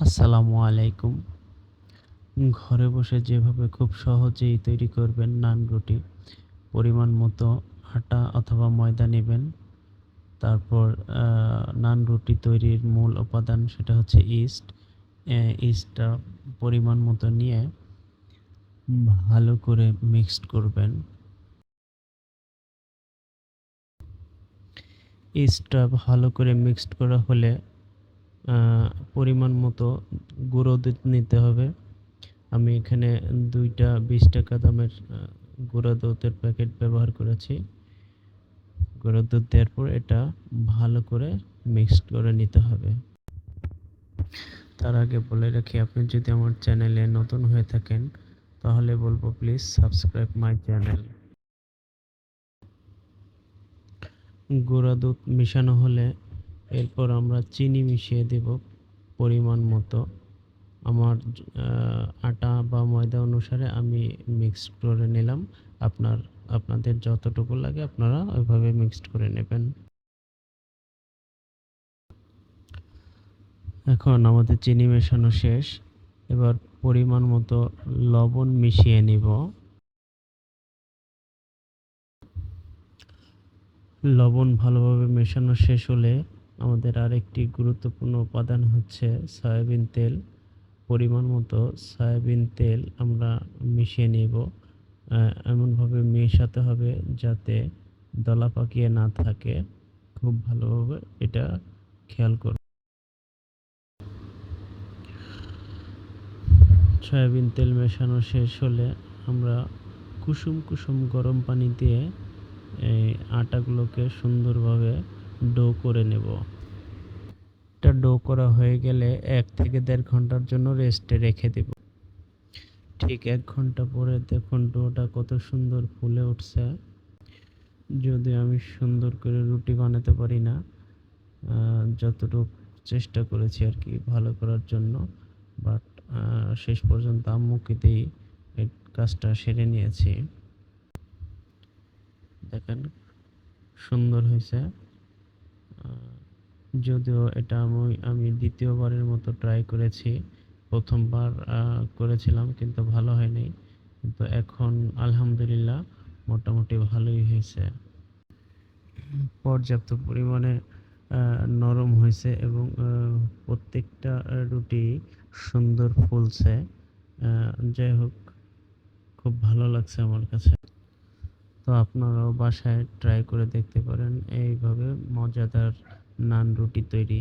আসসালামু আলাইকুম। ঘরে বসে যেভাবে খুব সহজেই তৈরি করবেন নান রুটি, পরিমাণ মতো আটা অথবা ময়দা নেবেন, তারপর নান রুটি তৈরির মূল উপাদান সেটা হচ্ছে ইস্ট। ইস্টটা পরিমাণ মতো নিয়ে ভালো করে মিক্সড করবেন। ইস্টটা ভালো করে মিক্সড করা হলে পরিমাণ মতো গুঁড়ো দুধ নিতে হবে। আমি এখানে দুইটা বিশ টাকা দামের গুঁড়ো দুধের প্যাকেট ব্যবহার করেছি। গুঁড়ো দুধ দেওয়ার পর এটা ভালো করে মিক্সড করে নিতে হবে। তার আগে বলে রাখি, আপনি যদি আমার চ্যানেলে নতুন হয়ে থাকেন, তাহলে বলব প্লিজ সাবস্ক্রাইব মাই চ্যানেল। গুঁড়া দুধ মেশানো হলে এরপর আমরা চিনি মিশিয়ে দেব পরিমাণ মতো। আমার আটা বা ময়দা অনুসারে আমি মিক্সড করে নিলাম। আপনার, আপনাদের যতটুকু লাগে আপনারা ওইভাবে মিক্সড করে নেবেন। এখন আমাদের চিনি মেশানো শেষ। এবার পরিমাণ মতো লবণ মিশিয়ে নিব। লবণ ভালোভাবে মেশানো শেষ হলে আমাদের আরেকটি গুরুত্বপূর্ণ উপাদান হচ্ছে সয়াবিন তেল। পরিমাণ মতো সয়াবিন তেল আমরা মিশিয়ে নেব। এমনভাবে মেশাতে হবে যাতে দলা পাকিয়ে না থাকে। খুব ভালোভাবে এটা খেয়াল করব সয়াবিন তেল মেশানো শেষ হলে আমরা কুসুম কুসুম গরম পানি দিয়ে এই আটাগুলোকে সুন্দরভাবে ডো করে নেব। এটা ডো করা হয়ে গেলে এক থেকে দেড় ঘণ্টার জন্য রেস্টে রেখে দেব। ঠিক এক ঘণ্টা পরে দেখুন ডোটা কত সুন্দর ফুলে উঠছে। যদি আমি সুন্দর করে রুটি বানাতে পারি না যতটুকু চেষ্টা করেছি আর কি ভালো করার জন্য বাট শেষ পর্যন্ত আম্মুকেতেই কাজটা সেরে নিয়েছি। দেখেন, সুন্দর হয়েছে। যদিও এটা আমি আমি দ্বিতীয়বারের মতো ট্রাই করেছি, প্রথমবার করেছিলাম, কিন্তু ভালো হয়নি। কিন্তু এখন আলহামদুলিল্লাহ মোটামুটি ভালোই হয়েছে। পর্যাপ্ত পরিমাণে নরম হয়েছে এবং প্রত্যেকটা রুটি সুন্দর ফুলছে। যাই হোক, খুব ভালো লাগছে আমার কাছে। তো আপনারাও বাসায় ট্রাই করে দেখতে পারেন। এইভাবে মজাদার নান রুটি তৈরি।